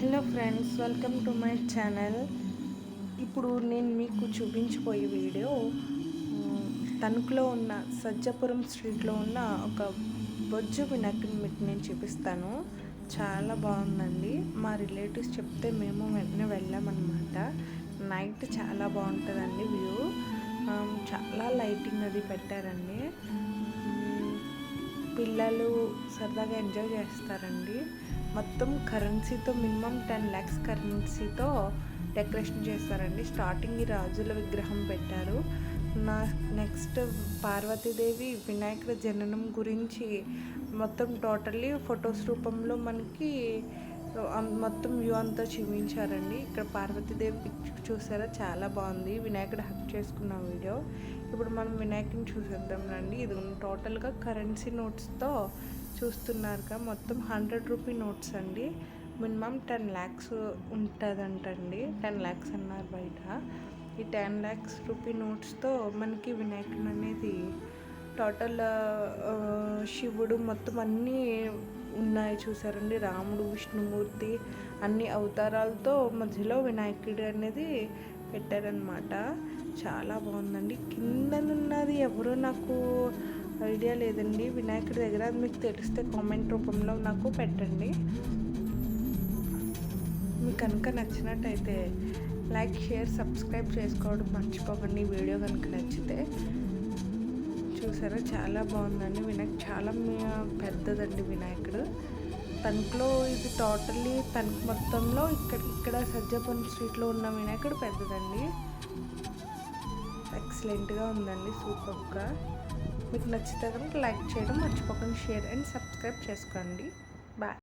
Hello friends welcome to my channel ఇప్పుడు నేను మీకు చూపించబోయే వీడియో తణుకులో ఉన్న సజ్జపురం స్ట్రీట్లో ఉన్న ఒక బొజ్జు వినాయకుని మీకు నేను చూపిస్తాను. చాలా బాగుందండి. మా రిలేటివ్స్ చెప్తే మేము వెంటనే వెళ్ళామన్నమాట. నైట్ చాలా బాగుంటుందండి వ్యూ. చాలా లైటింగ్ అది పెట్టారండి. పిల్లలు సరదాగా ఎంజాయ్ చేస్తారండి. మొత్తం కరెన్సీతో మినిమం టెన్ ల్యాక్స్ కరెన్సీతో డెకరేషన్ చేస్తారండి. స్టార్టింగ్ ఈ రాజుల విగ్రహం పెట్టారు. నా నెక్స్ట్ పార్వతీదేవి వినాయకుడి జననం గురించి మొత్తం టోటల్లీ ఫొటోస్ రూపంలో మనకి అం- మొత్తం వ్యూ అంతా చూపించారండి. ఇక్కడ పార్వతీదేవి పిక్చర్ చూసారా? చాలా బాగుంది. వినాయకుడు హక్ చేసుకున్న వీడియో ఇప్పుడు మనం వినాయకుని చూసేద్దాం రండి. ఇది టోటల్గా కరెన్సీ నోట్స్తో చూస్తున్నారుగా మొత్తం హండ్రెడ్ రూపీ నోట్స్ అండి. మినిమం టెన్ ల్యాక్స్ ఉంటుందంటండి. టెన్ ల్యాక్స్ అన్నారు బయట. ఈ టెన్ ల్యాక్స్ రూపీ నోట్స్తో మనకి వినాయకుడు అనేది టోటల్ శివుడు మొత్తం అన్నీ ఉన్నాయి చూసారండి. రాముడు విష్ణుమూర్తి అన్ని అవతారాలతో మధ్యలో వినాయకుడు అనేది పెట్టారనమాట చాలా బాగుందండి. కిందనున్నది ఎవరో నాకు ఐడియా లేదండి. వినాయకుడి దగ్గర అది మీకు తెలిస్తే కామెంట్ రూపంలో నాకు పెట్టండి. మీకు కనుక నచ్చినట్టయితే లైక్ షేర్ సబ్స్క్రైబ్ చేసుకోవడం మర్చిపోకండి. వీడియో కనుక నచ్చితే చూసారా చాలా బాగుందండి. వినాయక్ చాలా మీ- పెద్దదండి వినాయకుడు. తణుకులో ఇది టోటల్లీ తణుకు మొత్తంలో ఇక్కడ ఇక్కడ సజ్జాపురం స్ట్రీట్లో ఉన్న వినాయకుడు పెద్దదండి. ఎక్సలెంట్గా ఉందండి. సూపర్గా మీకు నచ్చితే కనుక లైక్ చేయడం మర్చిపోకండి షేర్ అండ్ సబ్స్క్రైబ్ చేసుకోండి. బాయ్.